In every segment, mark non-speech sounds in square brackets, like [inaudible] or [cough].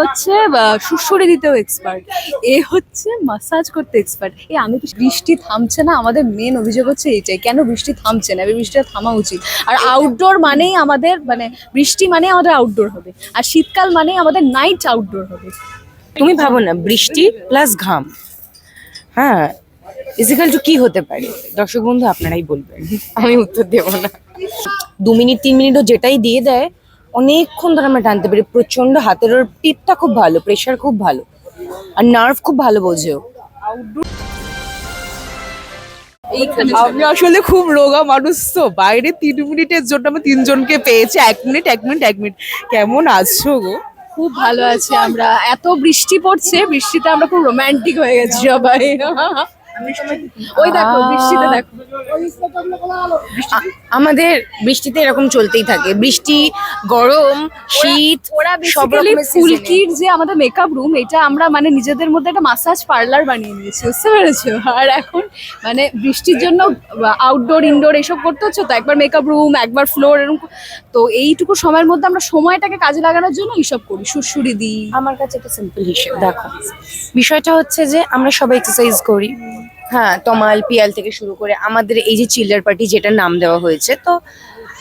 হচ্ছে সুড়সুড়ি দিতেও এক্সপার্ট এ হচ্ছে মাসাজ করতে এক্সপার্ট এ আমি কি বৃষ্টি থামছে না, আমাদের মেন অভিযোগ হচ্ছে এইটাই। কেন বৃষ্টি থামছে না? বৃষ্টিটা থামা উচিত। আর আউটডোর মানেই আমাদের মানে বৃষ্টি মানে আমাদের আউটডোর হবে। আর শীতকাল মানেই আমাদের নাইট আউটডোর হবে। তুমি ভাবো না, বৃষ্টি প্লাস ঘাম। হ্যাঁ ইজিক্যাল টু কি হতে পারে? দর্শক বন্ধু, আপনারাই বলবেন। আমি উত্তর দেবো না। দু মিনিট, তিন মিনিটও যেটাই দিয়ে দেয় অনেকক্ষণ ধরে আমরা টানতে পারি। প্রচণ্ড হাতের ওর টিপটা খুব ভালো প্রেশার খুব ভালো। আর নার্ভ খুব ভালো বোঝেও। আমি আসলে খুব রোগা মানুষ তো। বাইরে তিন মিনিটের জন্য আমি তিনজনকে পেয়েছি। এক মিনিট এক মিনিট এক মিনিট। কেমন আছো গো? খুব ভালো আছি আমরা। এত বৃষ্টি পড়ছে বৃষ্টিতে আমরা খুব রোমান্টিক হয়ে গেছি সবাই। ওই দেখো বৃষ্টিতে দেখো। আমাদের বৃষ্টিতে এরকম চলতেই থাকে। বৃষ্টি গরম শীত ওরা সব রকমের ফুলকির যে আমাদের মেকআপ রুম এটা আমরা মানে নিজেদের মধ্যে একটা মাসাজ পার্লার বানিয়ে নিয়েছি বুঝতে পেরেছ? আর এখন মানে বৃষ্টির জন্য আউটডোর ইনডোর এসব করতে হচ্ছে তো একবার মেকআপ রুম একবার ফ্লোর এরকম তো এইটুকু সময়ের মধ্যে আমরা সময়টাকে কাজে লাগানোর জন্য এইসব করি। সুরসুরি দিই। আমার কাছে একটা সিম্পল হিসেব দেখো। বিষয়টা হচ্ছে যে আমরা সবাই এক্সারসাইজ করি। হ্যাঁ তমাল পিয়াল থেকে শুরু করে আমাদের এই যে চিল্ডার পার্টি যেটা নাম দেওয়া হয়েছে তো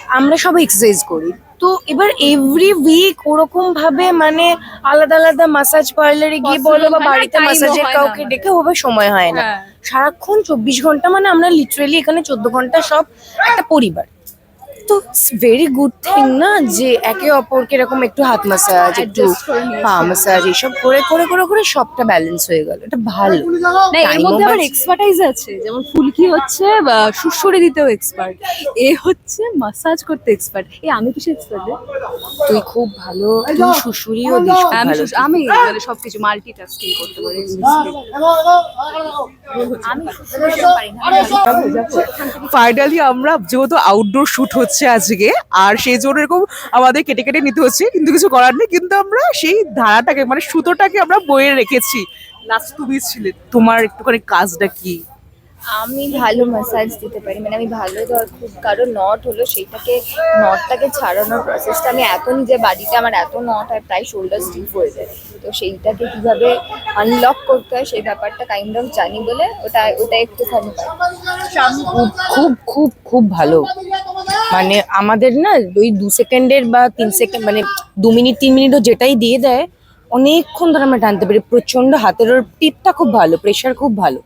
আমরা সবাই এক্সারসাইজ করি। তো এবার এভরি উইক ওরকম ভাবে মানে আলাদা আলাদা মাসাজ পার্লারে গিয়ে বলো বা বাড়িতে মাসাজের কাউকে ডেকে ওভাবে সময় হয় না। হ্যাঁ। সারাক্ষণ চব্বিশ ঘণ্টা মানে আমরা লিটারেলি এখানে চোদ্দ ঘণ্টা সব একটা পরিবার। তো ইটস ভেরি গুড থিং না যে একে অপরকে এরকম একটু হাত মাসাজ একটু পা মাসাজ এইসব করে করে করে করে সবটা ব্যালেন্স হয়ে গেল। এটা ভালো। না এর মধ্যে আবার এক্সপার্টাইজ আছে। যেমন ফুলকি হচ্ছে সুড়সুড়ি দিতেও এক্সপার্ট এ হচ্ছে মাসাজ করতে এক্সপার্ট এ আমি কিসে এক্সপার্ট তুই খুব ভালো তুই শুশুরিও দিস আমি ভালো। আমি মানে সবকিছু মাল্টিটাস্কিং করতে পারি। আমি। ফাইনালি আমরা যেহেতু আউটডোর শুট হচ্ছে আজকে। আর সেই জন্য এরকম আমাদের কেটে কেটে নিতে হচ্ছে। কিন্তু কিছু করার নেই। কিন্তু আমরা সেই ধারাটাকে মানে সুতোটাকে আমরা বয়ে রেখেছি। লাস্ট তুমি ছিলে তোমার একটুখানি কাজটা কি? আমি ভালো ম্যাসাজ দিতে পারি। মানে আমি ভালো ধর, খুব কারও নট হলো সেইটাকে নটটাকে ছাড়ানোর প্রসেসটা আমি এত নিজের বাড়িতে আমার এত নট হয় প্রায় শোল্ডার স্টিফ হয়ে যায়। তো সেইটাকে কীভাবে আনলক করতে হয় সেই ব্যাপারটা কাইন্ড অফ জানি বলে ওটা ওটা একটুখানি। খুব খুব খুব খুব ভালো। মানে আমাদের না ওই দু সেকেন্ডের বা তিন সেকেন্ড মানে দু মিনিট, তিন মিনিটও যেটাই দিয়ে দেয়, অনেকক্ষণ ধরে আমরা টানতে পারি। প্রচণ্ড হাতের ওর টিপটা খুব ভালো প্রেশার খুব ভালো।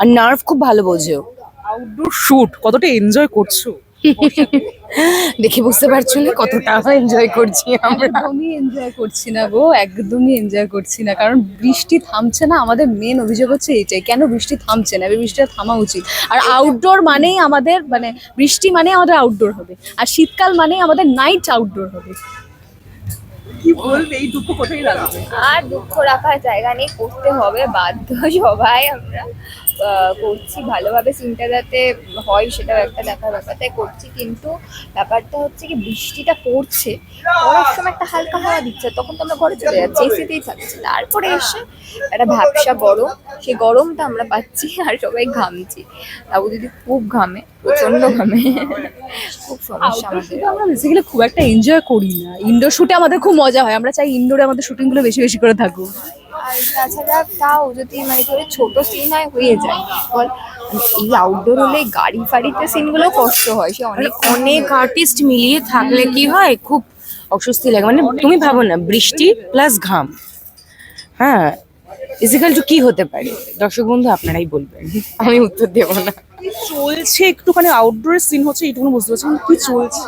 আর নার্ভ খুব ভালো বোঝেও। আউটডোর শ্যুট কতটা এনজয় করছ? [laughs] দেখে বুঝতে পারছ না কতটা এনজয় করছি আমরা। একদমই এনজয় করছি না গো একদমই এনজয় করছি না। কারণ বৃষ্টি থামছে না আমাদের মেন অভিযোগ হচ্ছে এইটাই। কেন বৃষ্টি থামছে না? এবার বৃষ্টিটা থামা উচিত। আর আউটডোর মানেই আমাদের মানে বৃষ্টি মানে আমাদের আউটডোর হবে। আর শীতকাল মানেই আমাদের নাইট আউটডোর হবে। কি বলবে? এই দুঃখ কোথায় রাখবে আর দুঃখ রাখার জায়গা নেই করতে হবে বাধ্য সবাই আমরা। করছি ভালোভাবে সিনটা যাতে হয় সেটাও একটা দেখার ব্যাপার। তাই করছি কিন্তু ব্যাপারটা হচ্ছে কি বৃষ্টিটা পড়ছে পড়ার সময় একটা হালকা হাওয়া দিচ্ছে তখন তো আমরা ঘরে চলে যাচ্ছি এসিতেই থাকছি তারপরে এসে একটা ভাবসা গরম সেই গরমটা আমরা পাচ্ছি [laughs] আর সবাই ঘামছি। তাও যদি খুব ঘামে প্রচণ্ড ঘামে। খুব সমস্যা আমাদের। আমরা বেসিক্যালি খুব একটা এনজয় করি না। ইনডোর শুটে আমাদের খুব মজা হয় আমরা চাই ইনডোরে আমাদের শুটিংগুলো বেশি বেশি করে থাকুক। আর তাছাড়া তাও যদি মানে ধরে ছোট সিন হয় হয়ে যায়। বল মানে এই আউটডোর হলে গাড়ি ফাড়িতে সিনগুলো কষ্ট হয় সে অনেক অনেক আর্টিস্ট মিলিয়ে থাকলে কি হয়? খুব অস্বস্তি লাগে। মানে তুমি ভাবো না বৃষ্টি প্লাস ঘাম। হ্যাঁ ইজিক্যাল টু কি হতে পারে। দর্শক বন্ধু আপনারাই বলবেন। আমি উত্তর দেবো না। কি চলছে? একটুখানি আউটডোরের সিন হচ্ছে এইটুকুনি বুঝতে পারছি কি চলছে।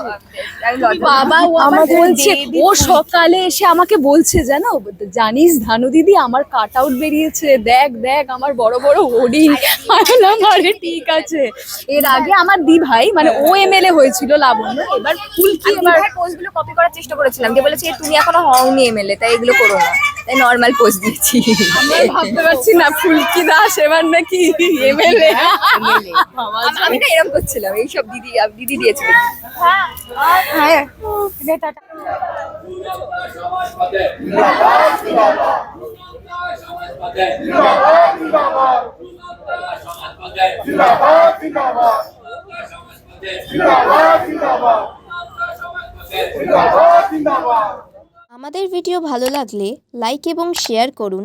বাবা ও আমাকে বলছে ও সকালে এসে আমাকে বলছে জানো? জানিস ধানু দিদি আমার কাট আউট বেরিয়েছে। দেখ দেখ আমার বড় বড় হোর্ডিং আরে ঠিক আছে। এর আগে আমার দি ভাই মানে ও এমএলএ হয়েছিল লাবণ্য এবার ফুলকি আমি এবার পোস্টগুলো কপি করার চেষ্টা করেছিলাম। যে বলেছে তুমি এখনও হওনি এমএলএ তাই এগুলো করো না। তাই নর্মাল পোস্ট দিয়েছি। আমরা ভাবতে পারছি না ফুলকি দাস এবার নাকি [laughs] এমএলএ আমি- না এরকম করছিলাম এইসব দিদি দিদি দিয়েছিল হ্যাঁ। হ্যাঁ। আমাদের ভিডিও ভালো লাগলে লাইক এবং শেয়ার করুন।